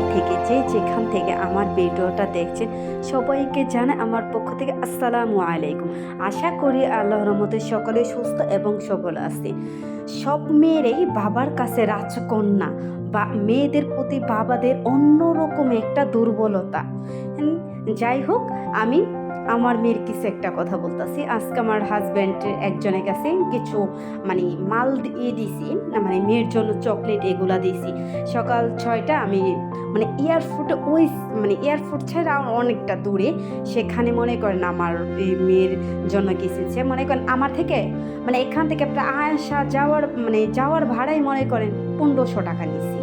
বাহির থেকে যে যেখান থেকে আমার ভিডিওটা দেখছেন সবাইকে জানে আমার পক্ষ থেকে আসসালামু আলাইকুম। আশা করি আল্লাহ রহমতে সকলে সুস্থ এবং সবল আছে। সব মেয়েরাই বাবার কাছে রাজকন্যা বা মেয়েদের প্রতি বাবাদের অন্যরকম একটা দুর্বলতা। যাই হোক, আমি আমার মেয়ের কিছু একটা কথা বলতেছি। আজকে আমার হাজব্যান্ডের একজনের কাছে কিছু মানে মাল দিয়ে না মানে মেয়ের জন্য চকলেট এগুলা দিয়েছি। সকাল ছয়টা আমি মানে এয়ারফোর্টে ওই মানে এয়ারফোর্ট ছাড়া অনেকটা দূরে। সেখানে মনে করেন আমার মেয়ের জন্য কিসেছে মনে করেন আমার থেকে মানে এখান থেকে প্রায় আসা যাওয়ার মানে যাওয়ার ভাড়াই মনে করেন পনেরোশো টাকা নিছি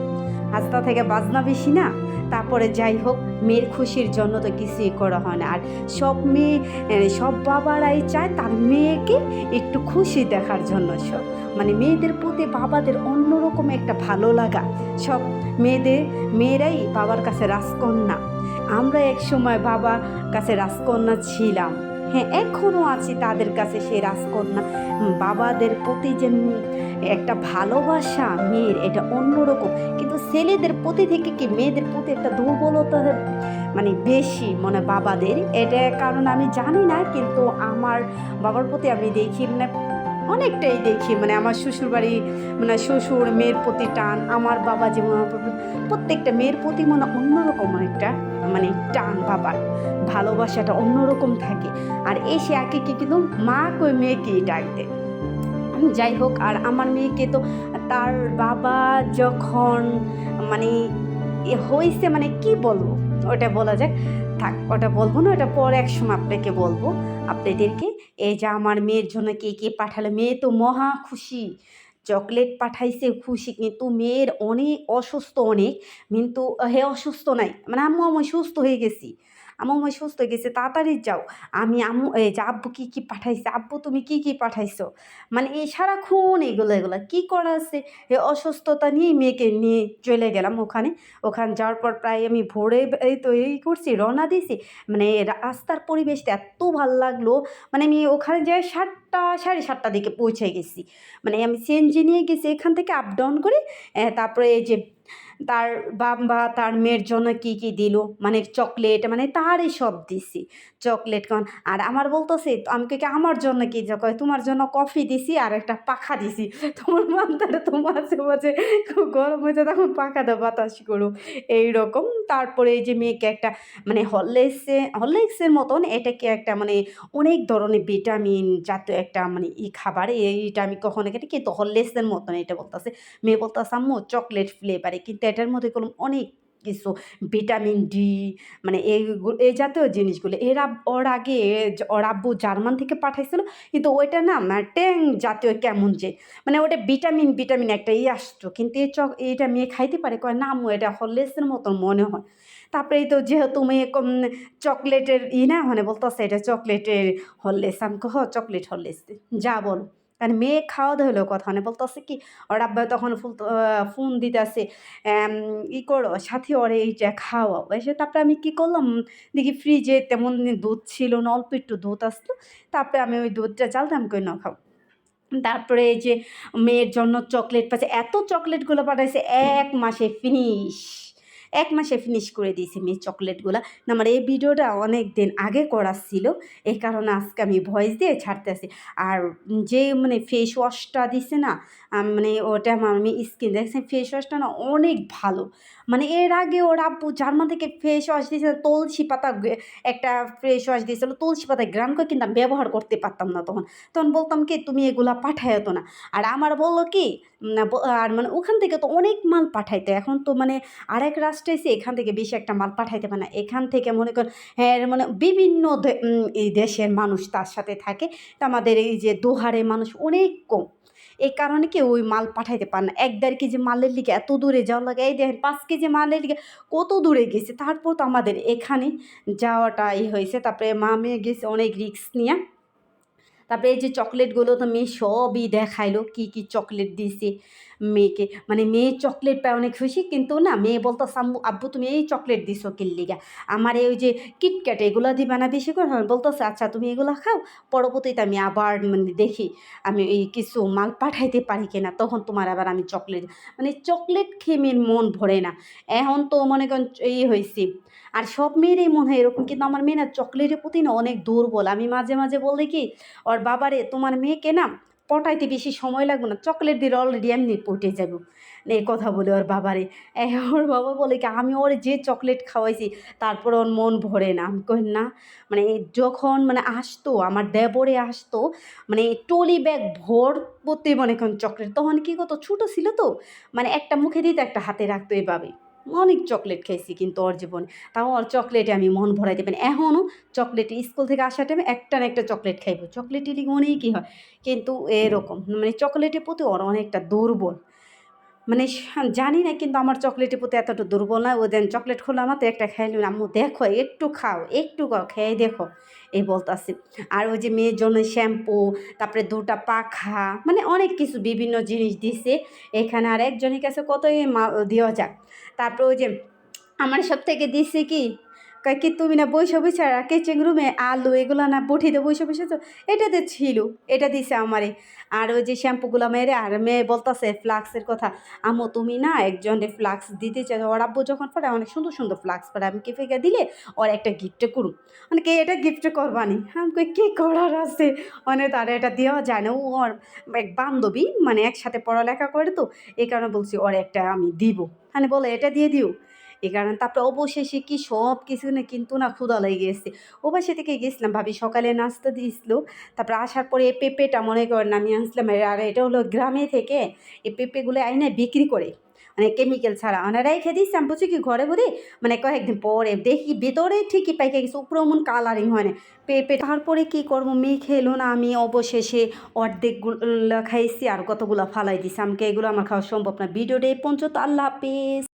হাসতা থেকে বাজনা বেশি না? তারপরে যাই হোক, মেয়ের খুশির জন্য তো কিছুই করা হয় না। আর সব মেয়ে সব বাবারাই চায় তার মেয়েকে একটু খুশি দেখার জন্য। সব মানে মেয়েদের প্রতি বাবাদের অন্যরকম একটা ভালো লাগা। সব মেয়েদের, মেয়েরাই বাবার কাছে রাজকন্যা। আমরা এক সময় বাবার কাছে রাজকন্যা ছিলাম। হ্যাঁ এখনও আছি তাদের কাছে সে রাজকন্যা। বাবাদের প্রতি যে একটা ভালোবাসা, মেয়ের এটা অন্যরকম। কিন্তু ছেলেদের প্রতি থেকে কি মেয়েদের প্রতি একটা দুর্বলতা মানে বেশি মানে বাবাদের? এটা কারণ আমি জানি না, কিন্তু আমার বাবার প্রতি আমি দেখি মানে অনেকটাই দেখি মানে আমার শ্বশুর বাড়ি মানে শ্বশুর, মেয়ের প্রতি টান, আমার বাবা আমার প্রত্যেকটা মেয়ের প্রতি মানে অন্যরকম একটা মানে টান বাবার, ভালোবাসাটা অন্যরকম থাকে। আর এসে একে কি কিন্তু মা কই মেয়েকেই ডাক দেয়। যাই হোক, আর আমার মেয়েকে তো তার বাবা যখন মানে হয়েছে মানে কি বলব? ওটা বলা যাক, থাক, ওটা বলব না, ওটা পরে এক সময় আপনাকে বলব, আপনাদেরকে এই যে আমার মেয়ের জন্য কে কে পাঠালো? মেয়ে তো মহা খুশি। চকলেট পাঠাইছে, খুশি। কিন্তু মেয়ের অনেক অসুস্থ অনেক। কিন্তু হে অসুস্থ নাই। মানে আম্মু, আমি সুস্থ হয়ে গেছি। আমি সুস্থ হয়ে গেছি, তাড়াতাড়ি যাও। আমি আম্মু এই যে আব্বু কী কী পাঠাইছে? আব্বু, তুমি কী কী পাঠাইছো? মানে এই সারাক্ষণ এগুলো এগুলো কী করা আছে? এই অসুস্থতা নিয়ে মেয়েকে নিয়ে চলে গেলাম ওখানে। ওখানে যাওয়ার পর প্রায় আমি ভোরে এই তো এই করছি, রওনা দিয়েছি। মানে রাস্তার পরিবেশটা এত ভালো লাগল। মানে আমি ওখানে যাই সাতটা, সাড়ে সাতটা দিকে পৌঁছে গেছি। মানে আমি সিএনজি নিয়ে গেছি, এখান থেকে আপ ডাউন করে তারপরে এই যে তার বাবা, তার মেয়ের জন্য কি কি দিল? মানে চকলেট মানে তারই সব দিছি। চকলেট কন, আর আমার বলতেছে, আমি কি আমার জন্য কি কয় তোমার জন্য কফি দিছি আর একটা পাখা দিছি। তোমার মাথাটা তো মাঝে খুব গরম হয়েছে তখন পাখা দাও বাতাস করো। এইরকম, তারপরে এই যে মেয়েকে একটা মানে হরলিক্সে, হরলিক্সের মতন এটাকে একটা মানে অনেক ধরনের ভিটামিন জাতীয় একটা মানে ই খাবার, এইটা আমি কখনো কেটে কিন্তু হরলিক্সের মতন এটা বলতেছে। মেয়ে বলতেছে, আম্মু চকলেট ফ্লেভারে কিন্তু এটার মধ্যে কোনো অনেক কিছু, ভিটামিন ডি মানে এইগুলো এই জাতীয় জিনিসগুলো। এর ওর আগে ওর আব্বু জার্মান থেকে পাঠাইছিল, কিন্তু ওইটা না ট্যাং জাতীয় কেমন যে মানে ওটা ভিটামিন ভিটামিন একটা ই আসতো, কিন্তু এই চক এইটা মেয়ে খাইতে পারে, কয়, না এটা হরলিক্সের মতন মনে হয়। তারপরে এই তো যেহেতু মেয়ে চকলেটের ই না মানে বলতেছে এটা চকলেটের হরলিক্স, আমি কহ চকলেট হরলিক্স, যা বল। কারণ মেয়ে খাওয়া দাওয়া হলো কথা মানে বলতেছে কি, ওর আব্বা তখন ফুল ফোন দিতেছে ই করো, সাথে, ওরে এই এইটা খাওয়াও। এসে তারপরে আমি কি করলাম, দেখি ফ্রিজে তেমন দুধ ছিল না, অল্প একটু দুধ আসতো তারপরে আমি ওই দুধটা চালতাম কই, না, খাও। তারপরে এই যে মেয়ের জন্য চকলেট পাচ্ছে, এত চকলেটগুলো পাঠাইছে, এক মাসে ফিনিশ এক মাসে ফিনিশ করে দিয়েছি মেয়ের চকলেটগুলো না আমার এই ভিডিওটা অনেক দিন আগে করা ছিল, এই কারণে আজকে আমি ভয়েস দিয়ে ছাড়তে আসি আর যে মানে ফেস ওয়াশটা দিছে না মানে ওটা আমার আমি স্কিন দেখছি ফেস ওয়াশটা না অনেক ভালো। মানে এর আগে ওর আব্বু জার্মান থেকে ফেস ওয়াশ দিয়েছিল, তুলসী পাতা একটা ফেস ওয়াশ দিয়েছিল, তুলসী পাতা গ্রাম করে কিন্তু আমি ব্যবহার করতে পারতাম না তখন। তখন বলতাম কি, তুমি এগুলা পাঠায় তো না। আর আমার বলল কি আর মানে ওখান থেকে তো অনেক মাল পাঠাইতে। এখন তো মানে আরেক রাষ্ট্রে এসে এখান থেকে বেশি একটা মাল পাঠাইতে পারে না। এখান থেকে মনে কর হ্যাঁ মানে বিভিন্ন এই দেশের মানুষ তার সাথে থাকে। তো আমাদের এই যে দোহারে মানুষ অনেক কম। এই কারণে কি ওই মাল পাঠাইতে পারে না। এক দেড় কেজি মালের লিগে এত দূরে যাওয়া লাগে। এই দেখেন, পাঁচ কেজি মালের লিগে কত দূরে গেছে। তারপর তো আমাদের এখানে যাওয়াটা ই হয়েছে। তারপরে মা মেয়ে গেছে অনেক রিস্ক নিয়ে। তারপরে এই যে চকলেটগুলো তো মেয়ে সবই দেখাইলো কি কি চকলেট দিছে। মেয়েকে। মানে মেয়ে চকলেট পায়, অনেক খুশি। কিন্তু না, মেয়ে বলতো আম্মু আব্বু, তুমি এই চকলেট দিছো কিল্লিগা আমার এই ওই যে কিটক্যাট এগুলো দিবা না বেশি করে বলতেছে আচ্ছা তুমি এগুলো খাও, পরবর্তীতে আমি আবার মানে দেখি, আমি এই কিছু মাল পাঠাইতে পারি কিনা, তখন তোমার আবার আমি চকলেট মানে চকলেট খেয়ে মেয়ের মন ভরে না। এখন তো মনে করেন এই হয়েছি। আর সব মেয়েরই মনে হয় এরকম, কিন্তু আমার মেয়ে না চকলেটের প্রতি না অনেক দুর্বল। আমি মাঝে মাঝে বলি কি, ওর বাবারে, তোমার মেয়েকে না পটাইতে বেশি সময় লাগবে না চকলেট দিলে অলরেডি এমনি পটে যাব। এই কথা বলে ওর বাবারে ওর বাবা বলে কি, আমি ওর যে চকলেট খাওয়াইছি, তারপর ওর মন ভরে না। আমি কই, না। মানে যখন মানে আসতো, আমার দেবরে আসতো মানে টলি ব্যাগ ভরপতি মনে করেন চকলেট তখন কী করতো, ছোটো ছিল তো মানে একটা মুখে দিতে একটা হাতে রাখতো এভাবে। অনেক চকলেট খাইছি কিন্তু ওর জীবন। তাও ওর চকলেটে আমি মন ভরাই দেবেন এখনও চকলেট স্কুল থেকে আসার টাইমে একটা না একটা চকলেট খাইব। চকলেটের লিগে অনেকই হয়। কিন্তু এরকম মানে চকলেটের প্রতি ওর অনেকটা দুর্বল। মানে জানি না, কিন্তু আমার চকলেটের প্রতি এতটা দুর্বল না। ও দেন চকলেট খোলা তো একটা খাইলাম আম্মু, দেখো, একটু খাও একটু খাও, খেয়ে দেখো। এই বলতাছি। আর ওই যে মেয়ের জন্য শ্যাম্পু, তারপরে দুটা পাখা মানে অনেক কিছু বিভিন্ন জিনিস দিছে। এখানে আর একজনের কাছে কতই দেওয়া যাক। তারপরে ওই যে আমার সব থেকে দিছে কি কি তুমি না বৈশা বৈশা কিচেন রুমে আলু এগুলো না বটিতে বৈশা বসে তো? এটাতে ছিল, এটা দিছে আমারে। আর ওই যে শ্যাম্পুগুলো মেরে, আর মেয়ে বলতেছে ফ্লাক্সের কথা আমো তুমি না একজনের ফ্লাক্স দিতে চাই ওর আব্বু যখন পড়ে, অনেক সুন্দর সুন্দর ফ্লাক্স পড়ে, আমি কে ফেকে দিলে? ওর একটা গিফট করুম। মানে কে এটা গিফট করবানি? আমি কই, কি করার আছে? মানে তার এটা দেওয়া যায় না। ওর এক বান্ধবী মানে একসাথে পড়ালেখা করে তো এই কারণে বলছি ওর একটা আমি দিব। মানে বলে, এটা দিয়ে দিও। এই কারণে তারপরে অবশেষে কি সব কিছু না কিন্তু না ক্ষুদা লেগে গেছে। ও থেকে গেছিলাম ভাবি, সকালে নাস্তা দিয়েছিল। তারপরে আসার পরে এই পেঁপেটা মনে করেন আমি আনছিলাম আর এটা হলো গ্রামে থেকে এই পেঁপেগুলো আইনে বিক্রি করে মানে কেমিক্যাল ছাড়া। মানে খেয়ে দিচ্ছি আমি বলছি কি? ঘরে ঘরে মানে কয়েকদিন পরে দেখি ভেতরে ঠিকই পাইকে গেছে, উপরে এমন কালারিং হয় না। পেঁপে, তারপরে কি করব? মেয়ে খেলো না, আমি অবশেষে অর্ধেকগুলো খাইছি আর কতগুলো ফালাই দিছি। আমাকে এগুলো আমার খাওয়া সম্ভব না। ভিডিওটা এই পর্যন্ত, আল্লাহ হাফিজ।